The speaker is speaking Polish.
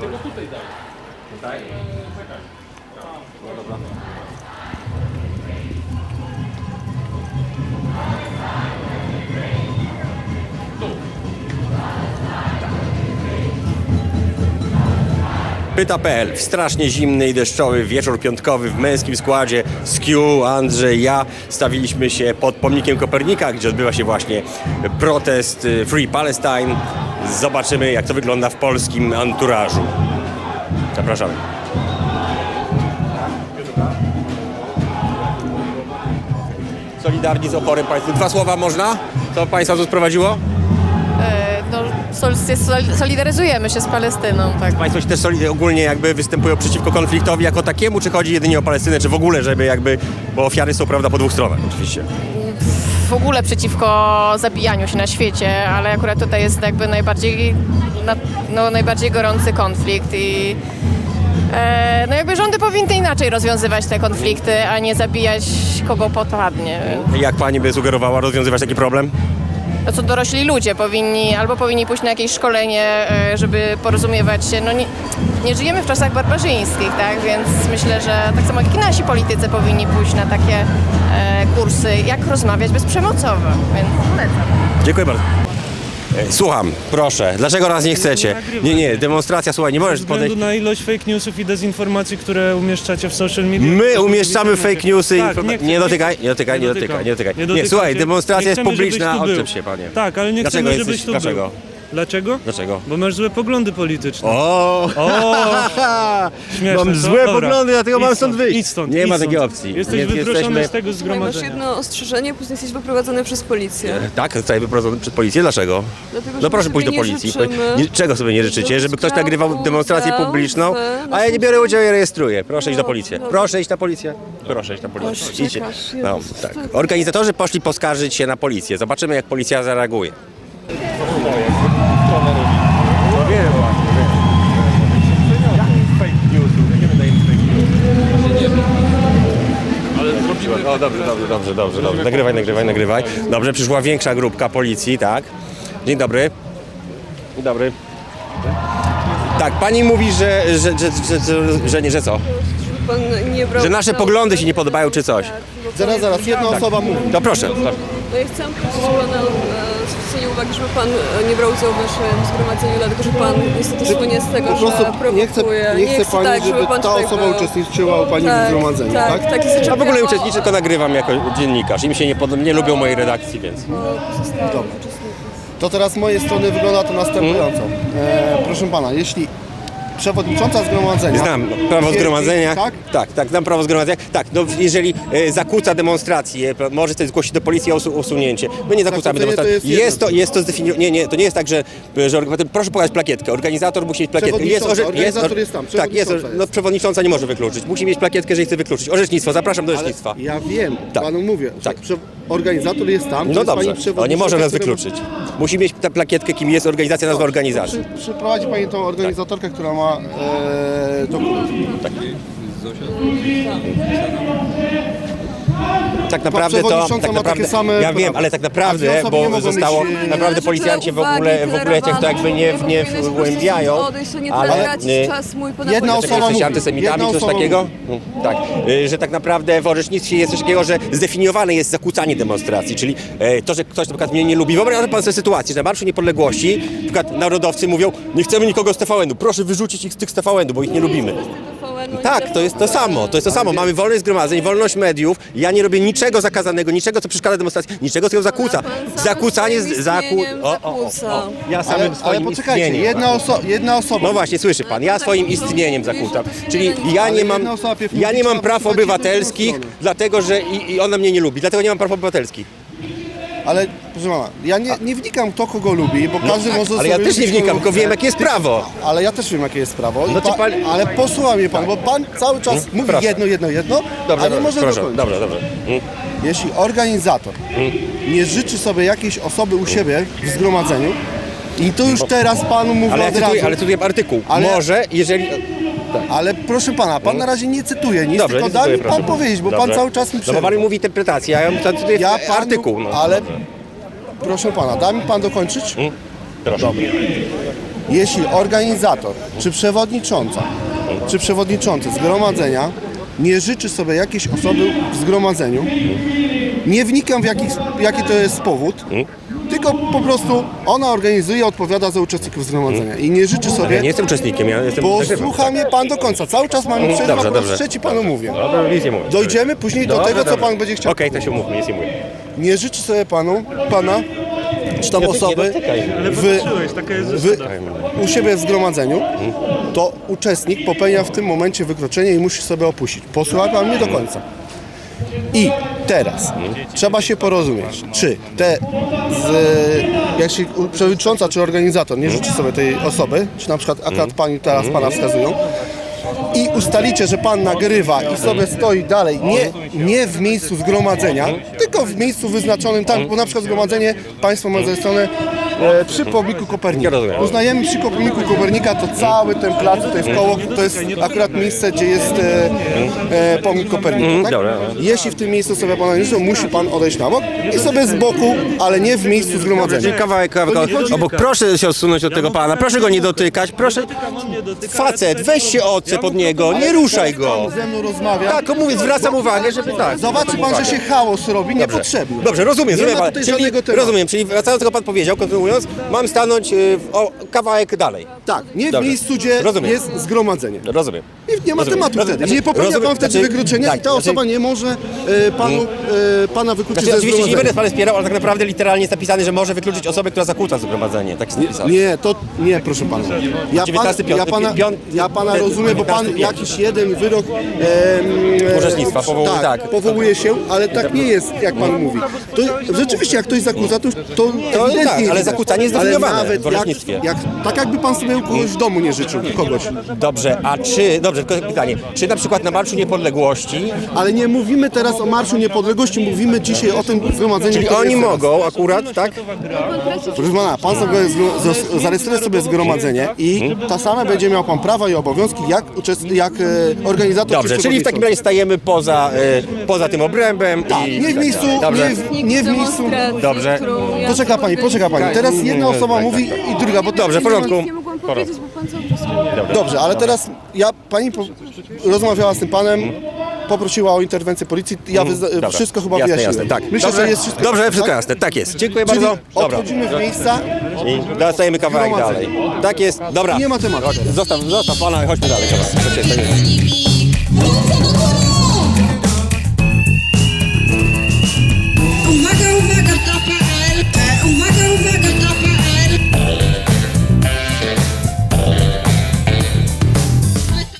Tylko tutaj daj. Tutaj? No dobra. Pyta.pl w strasznie zimny i deszczowy wieczór piątkowy w męskim składzie Skiu, Andrzej, ja stawiliśmy się pod pomnikiem Kopernika, gdzie odbywa się właśnie protest y, Free Palestine. Zobaczymy jak to wygląda w polskim anturażu. Zapraszamy. Solidarni z oporem państwa. Dwa słowa można? Co państwa tu sprowadziło? Sol, sol, solidaryzujemy się z Palestyną, tak. Państwo się też soli- ogólnie jakby występują przeciwko konfliktowi jako takiemu, czy chodzi jedynie o Palestynę, czy w ogóle, żeby jakby, bo ofiary są prawda po dwóch stronach oczywiście. W ogóle przeciwko zabijaniu się na świecie, ale akurat tutaj jest jakby najbardziej, na, no, najbardziej gorący konflikt i e, no jakby rządy powinny inaczej rozwiązywać te konflikty, a nie zabijać kogo popadnie. Jak pani by sugerowała rozwiązywać taki problem? No co dorośli ludzie powinni, albo powinni pójść na jakieś szkolenie, e, żeby porozumiewać się. No nie, nie żyjemy w czasach barbarzyńskich, tak? Więc myślę, że tak samo jak i nasi politycy powinni pójść na takie e, kursy, jak rozmawiać bezprzemocowo. Więc polecam. Dziękuję bardzo. Słucham, proszę. Dlaczego raz nie chcecie? Nie, nie, demonstracja, słuchaj, nie możesz Ze względu podejść. na ilość fake newsów i dezinformacji, które umieszczacie w social media. My umieszczamy fake newsy. Tak, informa- chcę- nie dotykaj, nie dotykaj, nie dotykaj, nie dotykaj. Nie, słuchaj, demonstracja jest publiczna, odczep się, panie. Tak, ale nie Dlaczego chcemy, jesteś- żebyś tu dlaczego? był. Dlaczego? Dlaczego? Bo masz złe poglądy polityczne. O! O! Śmieszne, Mam co? złe Dobra. poglądy, dlatego Idź mam stąd wyjść. Idź stąd, Nie idź ma stąd. takiej opcji. Jesteś Więc wykluczony jesteśmy- z tego Słuchaj, masz zgromadzenia. jedno ostrzeżenie, później jesteś wyprowadzony przez policję. Tak, zostaje wyprowadzony przed policję. Dlaczego? Dlatego, że No proszę sobie pójść do nie policji. życzymy. Nie- Czego sobie nie życzycie? Żeby ktoś nagrywał demonstrację publiczną, naszym a ja nie biorę udziału i rejestruję. Proszę iść do No, policji. dobra. Proszę iść na policję. Proszę iść na policję. Proszę, Idźcie. czekasz. No, Jezus, tak. tak. Organizatorzy poszli poskarżyć się na policję. Zobaczymy, jak policja zareaguje. Ale zrobimy... O, dobrze, dobrze, dobrze, dobrze, dobrze. Nagrywaj, nagrywaj, nagrywaj. Dobrze, przyszła większa grupka policji, tak. Dzień dobry. Dzień dobry. Tak, pani mówi, że, że, że, że, że, że nie, że co? Żeby pan nie brał Że nasze udziału. poglądy się nie podobają, czy coś. Tak, bo pan Zaraz, jest- zaraz, jedna osoba mówi. To proszę. No i chcę prosić pana e, zwrócenie uwagi, żeby pan e, nie brał udziału w naszym zgromadzeniu, dlatego że pan niestety słynie z tego, Po prostu że prowokuje. nie chce, nie chce pani, tak, żeby pan ta tutaj osoba był. uczestniczyła u pani w tak, zgromadzeniu, tak? tak? taki Ja w ogóle uczestniczę, tylko nagrywam jako dziennikarz. Im się nie, pod... nie lubią mojej redakcji, więc... To teraz z mojej strony wygląda to następująco. E, proszę pana, jeśli przewodnicząca zgromadzenia... Znam prawo zgromadzenia. Tak? tak, tak, znam prawo zgromadzenia. Tak, no jeżeli e, zakłóca demonstrację, może sobie zgłosić do policji o usu- usunięcie. My nie zakłócamy Zakłócenie to demonstracji. jest Jest to, jest to zdefiniowane. Nie, nie, to nie jest tak, że, że orga- proszę pokazać plakietkę. Organizator musi mieć plakietkę. Przewodnicząca, orze- organizator jest tam, Tak, jest, przewodnicząca no jest. przewodnicząca nie może wykluczyć. Musi mieć plakietkę, że chce wykluczyć. Orzecznictwo, zapraszam do orzecznictwa. Ja wiem, Tak. panu mówię, Tak. że prze- organizator jest tam, No dobrze, pani on nie może nas wykluczyć. Musi mieć tę plakietkę, kim jest organizacja, nazwa organizacji. Przy, przyprowadzi pani tą organizatorkę, która ma e, dokument. Tak naprawdę to, przewodnicząca tak ma takie naprawdę, same ja wiem, prawa. ale tak naprawdę, bo zostało, mieć, e, naprawdę policjanci w ogóle, w ogóle cię to jakby nie, nie wgłębiają, odejść, to nie ale Jedna osoba jesteście mówi, antysemitami, coś takiego? Mm, Tak, y, że tak naprawdę w orzecznictwie jest coś takiego, że zdefiniowane jest zakłócanie demonstracji, czyli e, to, że ktoś na przykład mnie nie lubi. Wyobraź pan sobie sytuację, że na Marszu Niepodległości na przykład narodowcy mówią, nie chcemy nikogo z TVN-u, proszę wyrzucić ich z tych z TVN-u, bo ich nie lubimy. Tak, to jest to samo, to jest to samo. Mamy wolność zgromadzeń, wolność mediów. Ja nie robię niczego zakazanego, niczego, co przeszkadza demonstracji, niczego, co zakłóca. Zakłócanie, zakłó... istnieniem O, o, o, zakłóca. o. Ja samym Ale, ale swoim poczekajcie, istnieniem. jedna, oso jedna osoba... No właśnie, słyszy pan, ja swoim istnieniem zakłócam. Czyli ja nie mam, ja nie mam praw obywatelskich, dlatego że i, i ona mnie nie lubi, dlatego nie mam praw obywatelskich. Ale proszę pana, ja nie, nie wnikam kto kogo lubi, bo każdy może No, Ale ja sobie też nie lubić, wnikam, kogo tylko chce. wiem jakie jest prawo. Ale ja też wiem jakie jest prawo. I No to pa, pan- Ale posłucha mnie pan, bo pan cały czas mówi Proszę. jedno, jedno, jedno, Dobrze, a nie może proszę, dokończyć. dobrze, dobrze. Mm. Jeśli organizator nie życzy sobie jakiejś osoby u siebie w zgromadzeniu, i to już teraz panu mówię Ale ja od razu, cytuję, ale cytuję artykuł. Ale- Może, jeżeli... ale proszę pana, pan na razie nie cytuje nic, Dobrze, tylko nie da cytuję, mi pan proszę. powiedzieć, bo Dobrze. pan cały czas mi No bo przerywa. pan mówi interpretację, a ja cytuję Ja panu, artykuł. No. ale proszę pana, da mi pan dokończyć? Proszę. Jeśli organizator, czy przewodnicząca, czy przewodniczący zgromadzenia nie życzy sobie jakiejś osoby w zgromadzeniu, nie wnikam w jaki, jaki to jest powód, tylko po prostu ona organizuje, odpowiada za uczestników zgromadzenia i nie życzy Ja sobie, nie jestem uczestnikiem, ja jestem... bo nagrywam. słucha mnie pan do końca, cały czas mam przerwę, Dobrze, po raz dobrze. trzeci panu mówię. Dobra, nic nie mówię. Dojdziemy później do Dobrze, tego, co dobrze. pan będzie chciał. Okej, to się umówmy, nic nie mówię. Nie życzy sobie panu, pana, czy tam osoby. Ale w, taka jest zasada. u siebie w zgromadzeniu, to uczestnik popełnia w tym momencie wykroczenie i musi sobie opuścić. Posłuchaj pan mnie do końca. I teraz trzeba się porozumieć, czy te, z, jak się przewodnicząca czy organizator nie życzy sobie tej osoby, czy na przykład akurat pani teraz pana wskazują, i ustalicie, że pan nagrywa i sobie stoi dalej, nie, nie w miejscu zgromadzenia, tylko w miejscu wyznaczonym tam, bo na przykład zgromadzenie państwo ma zarejestrowane e, przy pomniku Kopernika. Uznajemy przy pomniku Kopernika to cały ten plac tutaj w koło, to jest akurat miejsce, gdzie jest e, e, pomnik Kopernika. Tak? dobra. Jeśli w tym miejscu sobie pana nie życzą, musi pan odejść na bok i sobie z boku, ale nie w miejscu zgromadzenia. Kawałek, kawałek, obok, proszę się odsunąć od tego pana, proszę go nie dotykać, proszę... Facet, weź się odce pod niego, nie ruszaj go. Ze mną rozmawia. Tak, mówię, zwracam uwagę, żeby tak. Zobaczy pan, że się chaos robi niepotrzebny. Dobrze, rozumiem, rozumiem, pan. czyli, rozumiem, czyli wracając do tego pan powiedział, kontynuując, mam stanąć y, o, kawałek dalej. Tak, nie w Dobrze. miejscu, gdzie Rozumiem. jest zgromadzenie. Rozumiem. I nie ma Rozumiem. tematu Rozumiem. wtedy. Znaczy, Nie popełnia rozumiem. pan wtedy Znaczy, wykroczenia tak, i ta znaczy- osoba nie może e, panu, e, pana wykluczyć Znaczy, ze oczywiście nie będę zgromadzenia. panem wspierał, ale tak naprawdę literalnie jest napisane, że może wykluczyć osobę, która zakłóca zgromadzenie. Tak jest napisane. Nie, to nie, proszę pana. Ja, pan, 19, ja, pana, piąty- ja pana rozumiem, bo pan 19, jakiś jeden wyrok em, e, Orzecznictwa powołuje, tak, tak. powołuje się, ale tak nie jest, jak pan mówi. To rzeczywiście, jak ktoś zakłóca, to, to ewidentnie tak, ale widać. Zakłócanie jest nawet w orzecznictwie. Jak, jak, tak jakby pan sobie kogoś w domu nie życzył, kogoś. Dobrze, a czy, dobrze, tylko pytanie, czy na przykład na Marszu Niepodległości, Ale nie mówimy teraz o Marszu Niepodległości, mówimy dzisiaj o tym zgromadzeniu. czyli które oni jest teraz. mogą akurat, tak? Proszę pana, pan sobie zgro- zarejestruje sobie zgromadzenie i ta same będzie miał pan prawa i obowiązki jak, uczest- jak e, organizator Dobrze, czy czyli w takim razie stajemy poza, y, poza tym obrębem Tak, i... nie w tak miejscu, dalej. Dobrze. nie w, nie w miejscu. Dobrze. Poczeka pani, poczeka pani. Teraz jedna osoba tak, mówi i druga, bo Dobrze, w porządku. Nie mogłam powiedzieć, bo pan cały Dobrze, ale teraz ja, pani po, rozmawiała z tym panem, poprosiła o interwencję policji, ja Mhm. Dobra. wszystko chyba jasne, wyjaśniłem. jasne, tak. Myślę, dobrze, że jest wszystko Dobrze, wszystko tak? jasne, tak jest. Dziękuję Czyli bardzo. Dobra. odchodzimy w miejsca I dostajemy kawałek dalej. Tak jest, dobra. Nie ma tematu. Zostaw, zostaw pana, chodźmy dalej. Dobra, tak.